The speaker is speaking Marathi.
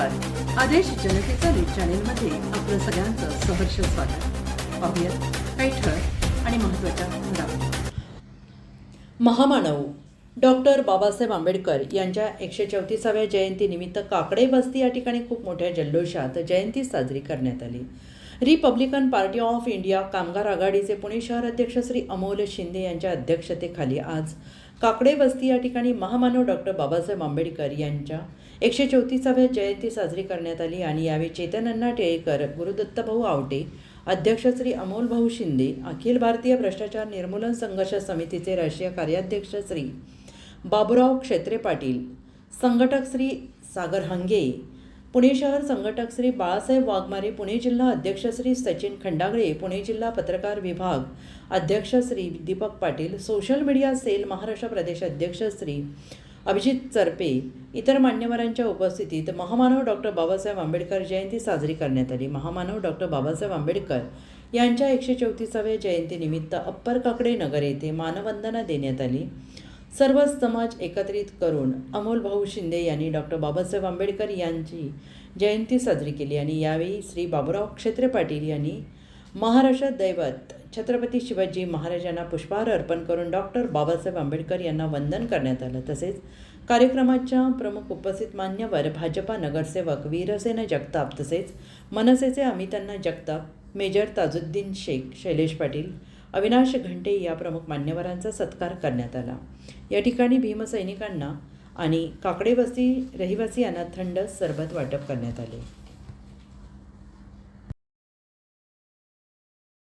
आदेश जनतेचा न्यूज चॅनेलमध्ये आपलं सगळ्यांचं सहर्ष स्वागत. पाहूयात काही ठळक आणि महत्त्वाच्या घडामोडी. महामानव. डॉक्टर बाबासाहेब आंबेडकर यांच्या एकशे चौतीसाव्या जयंतीनिमित्त काकडे वस्ती या ठिकाणी खूप मोठ्या जल्लोषात जयंती साजरी करण्यात आली. रिपब्लिकन पार्टी ऑफ इंडिया कामगार आघाडीचे पुणे शहर अध्यक्ष श्री अमोल शिंदे यांच्या अध्यक्षतेखाली आज काकडे वस्ती या ठिकाणी महामानव डॉक्टर बाबासाहेब आंबेडकर यांच्या एकशे चौतीसाव्या जयंती साजरी करण्यात आली आणि यावेळी चेतनन्ना टिळेकर गुरुदत्तभाऊ आवटे अध्यक्ष श्री अमोलभाऊ शिंदे अखिल भारतीय भ्रष्टाचार निर्मूलन संघर्ष समितीचे राष्ट्रीय कार्याध्यक्ष श्री बाबुराव क्षेत्रे पाटील संघटक श्री सागर हंगे पुणे शहर संघटक श्री बाळासाहेब वाघमारे पुणे जिल्हा अध्यक्ष श्री सचिन खंडागळे पुणे जिल्हा पत्रकार विभाग अध्यक्ष Shri Deepak Patil social media cell Maharashtra प्रदेश अध्यक्ष श्री अभिजित चरपे इतर मान्यवरांच्या उपस्थितीत महामानव डॉक्टर बाबासाहेब आंबेडकर जयंती साजरी करण्यात आली. महामानव डॉक्टर बाबासाहेब आंबेडकर यांच्या एकशे चौतीसाव्या जयंतीनिमित्त अप्पर काकडे नगर येथे मानवंदना देण्यात आली. सर्व समाज एकत्रित करून अमोल भाऊ शिंदे यांनी डॉक्टर बाबासाहेब आंबेडकर यांची जयंती साजरी केली आणि यावेळी श्री बाबुराव क्षेत्रे पाटील यांनी महाराष्ट्र दैवत छत्रपती शिवाजी महाराजांना पुष्पहार अर्पण करून डॉक्टर बाबासाहेब आंबेडकर यांना वंदन करण्यात आलं. तसेच कार्यक्रमाच्या प्रमुख उपस्थित मान्यवर भाजपा नगरसेवक वीरसेना जगताप तसेच मनसेचे अमितांना जगताप मेजर ताजुद्दीन शेख शैलेश पाटील अविनाश घंटे या प्रमुख मान्यवरांचा सत्कार करण्यात आला. या ठिकाणी भीमसैनिकांना आणि काकडे रहिवासी यांना थंड सरबत वाटप करण्यात आले.